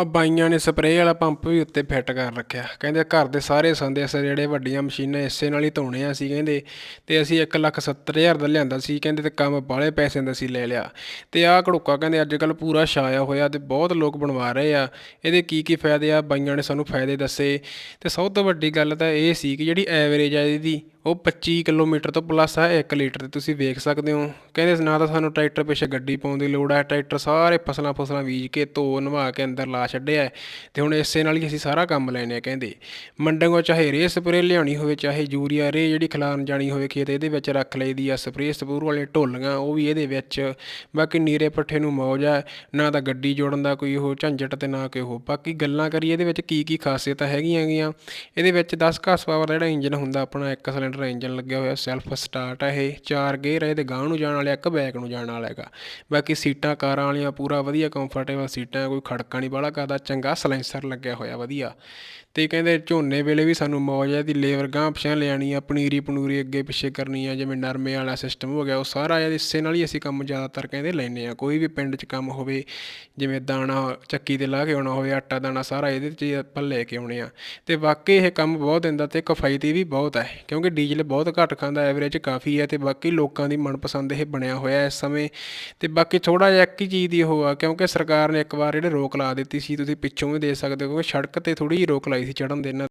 ਆ ਬਾਈਆਂ ਨੇ ਸਪਰੇਅ ਵਾਲਾ ਪੰਪ ਵੀ ਉੱਤੇ ਫਿੱਟ ਕਰ ਰੱਖਿਆ। ਕਹਿੰਦੇ ਘਰ ਦੇ ਸਾਰੇ ਸੰਦੇ ਅਸ ਜਿਹੜੇ ਵੱਡੀਆਂ ਮਸ਼ੀਨਾਂ ਇਸੇ ਨਾਲ ਹੀ ਧੋਣੇ ਆ ਸੀ ਕਹਿੰਦੇ। ਤੇ ਅਸੀਂ 170000 ਦਾ ਲਿਆਂਦਾ ਸੀ ਕਹਿੰਦੇ ਤੇ ਕੰਮ ਬਾਹਲੇ ਪੈਸਿਆਂ ਦਾ ਸੀ ਲੈ ਲਿਆ। ਤੇ ਆਹ ਘੜੋਕਾ ਕਹਿੰਦੇ ਅੱਜ ਕੱਲ ਪੂਰਾ ਛਾਇਆ ਹੋਇਆ ਤੇ ਬਹੁਤ ਲੋਕ ਬਣਵਾ ਰਹੇ ਆ। ਇਹਦੇ ਕੀ ਕੀ ਫਾਇਦੇ ਆ? ਬਾਈਆਂ ਨੇ ਸਾਨੂੰ ਫਾਇਦੇ ਦੱਸੇ। ਤੇ ਸਭ ਤੋਂ ਵੱਡੀ ਗੱਲ ਤਾਂ ਇਹ ਸੀ ਕਿ ਜਿਹੜੀ ਐਵਰੇਜ ਆ ਇਹਦੀ ਉਹ 25 ਕਿਲੋਮੀਟਰ ਤੋਂ ਪਲੱਸ ਹੈ 1 ਲੀਟਰ ਤੇ ਤੁਸੀਂ ਵੇਖ ਸਕਦੇ ਹੋ। ਕਹਿੰਦੇ ਨਾ ਤਾਂ ਸਾਨੂੰ ਟਰੈਕਟਰ ਪਿੱਛੇ ਗੱਡੀ ਪਾਉਣ ਦੀ ਲੋੜ ਹੈ ਟਰੈਕਟਰ ਸਾਰੇ ਫਸਲਾਂ ਫਸਲਾਂ ਬੀਜ ਕੇ ਧੋ, ਨਵਾ ਕੇ ਅੰਦਰ ਲਾ ਛੱਡਿਆ ਹੈ। ਤੇ ਹੁਣ ਇਸੇ ਨਾਲ ਹੀ ਅਸੀਂ ਸਾਰਾ ਕੰਮ ਲੈਨੇ ਆ ਕਹਿੰਦੇ। ਮੰਡੰਗੋਂ ਚਾਹੇ ਰੇ ਸਪਰੇ ਲਿਆਉਣੀ ਹੋਵੇ, ਚਾਹੇ ਯੂਰੀਆ ਰੇ ਜਿਹੜੀ ਖਿਲਾਰਨ ਜਾਣੀ ਹੋਵੇ, ਖੇਤ ਇਹਦੇ ਵਿੱਚ ਰੱਖ ਲਈਦੀ ਆ ਸਪਰੇ ਸਪੂਰ ਵਾਲੇ ਢੋਲੀਆਂ, ਉਹ ਵੀ ਇਹਦੇ ਵਿੱਚ। ਬਾਕੀ ਨੀਰੇ ਪੱਠੇ ਨੂੰ ਮੌਜ ਆ, ਨਾ ਤਾਂ ਗੱਡੀ ਜੋੜਨ ਦਾ ਕੋਈ ਉਹ ਝੰਜਟ ਤੇ ਨਾ ਕੋਈ ਉਹ ਬਾਕੀ ਗੱਲਾਂ ਕਰੀਏ, ਇਹਦੇ ਵਿੱਚ ਕੀ ਕੀ ਖਾਸੀਅਤਾਂ ਹੈਗੀਆਂ ਗੀਆਂ ਇਹਦੇ ਵਿੱਚ 10 ਘਸ ਪਾਵਰ ਦਾ ਜਿਹੜਾ ਇੰਜਨ ਹੁੰਦਾ, ਆਪਣਾ ਇੱਕ ਸਿਲੰਡਰ ਇੰਜਨ ਲੱਗਿਆ ਹੋਇਆ ਸੈਲਫ ਸਟਾਰਟ ਹੈ ਇਹ। ਚਾਰ ਗੇਅਰ ਇਹਦੇ, ਗਾਂਹ ਨੂੰ ਜਾਣ ਵਾਲਾ ਇੱਕ ਬੈਕ ਨੂੰ ਜਾਣ ਵਾਲਾ ਹੈਗਾ। ਬਾਕੀ ਸੀਟਾਂ, ਕਾਰਾਂ ਵਾਲੀਆਂ ਪੂਰਾ ਵਧੀਆ ਕੰਫਰਟੇਬਲ ਸੀਟਾਂ, ਕੋਈ ਖੜਕਾ ਨਹੀਂ ਬਾਹਲਾ ਕਰਦਾ, ਚੰਗਾ ਸਲੈਂਸਰ ਲੱਗਿਆ ਹੋਇਆ ਵਧੀਆ। ਤੇ ਕਹਿੰਦੇ ਝੋਨੇ ਵੇਲੇ ਵੀ ਸਾਨੂੰ ਮੌਜ ਹੈ ਦੀ ਲੇਬਰ ਗਾਂਹ ਪਿਛਾਂ ਲਿਆਣੀ ਆ, ਪਨੀਰੀ ਪਨੂਰੀ ਅੱਗੇ ਪਿੱਛੇ ਕਰਨੀ ਆ, ਜਿਵੇਂ ਨਰਮੇ ਵਾਲਾ ਸਿਸਟਮ ਹੋ ਗਿਆ, ਉਹ ਸਾਰਾ ਇਸੇ ਨਾਲ ਹੀ ਅਸੀਂ ਕੰਮ ਜ਼ਿਆਦਾਤਰ ਕਹਿੰਦੇ ਲੈਨੇ ਆ। ਕੋਈ ਵੀ ਪਿੰਡ 'ਚ ਕੰਮ ਹੋਵੇ, ਜਿਵੇਂ ਦਾਣਾ ਚੱਕੀ ਤੇ ਲਾ ਕੇ ਆਉਣਾ ਹੋਵੇ, ਆਟਾ ਦਾਣਾ ਸਾਰਾ ਇਹਦੇ 'ਚ ਆਪਾਂ ਲੈ ਕੇ ਆਉਣੇ ਆ। ਤੇ ਵਾਕਈ ਇਹ ਕੰਮ ਬਹੁਤ ਦਿੰਦਾ ਤੇ ਕਿਫਾਇਤੀ ਵੀ ਬਹੁਤ ਹੈ ਕਿਉਂਕਿ ਡੀਜ਼ਲ ਬਹੁਤ ਘੱਟ ਖਾਂਦਾ ਐਵਰੇਜ ਕਾਫੀ ਹੈ ਤੇ ਬਾਕੀ ਲੋਕਾਂ ਦੀ ਮਨਪਸੰਦ ਇਹ ਬਣਿਆ ਹੋਇਆ ਇਸ ਸਮੇਂ। ਤੇ ਬਾਕੀ ਥੋੜਾ ਜਿਹਾ ਇੱਕ ਹੀ ਚੀਜ਼ ਦੀ ਉਹ ਆ, ਕਿਉਂਕਿ ਸਰਕਾਰ ਨੇ ਇੱਕ ਵਾਰ ਜਿਹੜੇ ਰੋਕ ਲਾ ਦਿੱਤੀ ਸੀ, ਤੁਸੀਂ ਪਿੱਛੋਂ ਵੀ ਦੇ ਸਕਦੇ ਹੋ ਕਿਉਂਕਿ ਸੜਕ ਤੇ ਥੋੜੀ ਜਿਹੀ ਰੋਕ ਲਾਈ ਸੀ ਚੜਨ ਦੇ ਨਾਲ।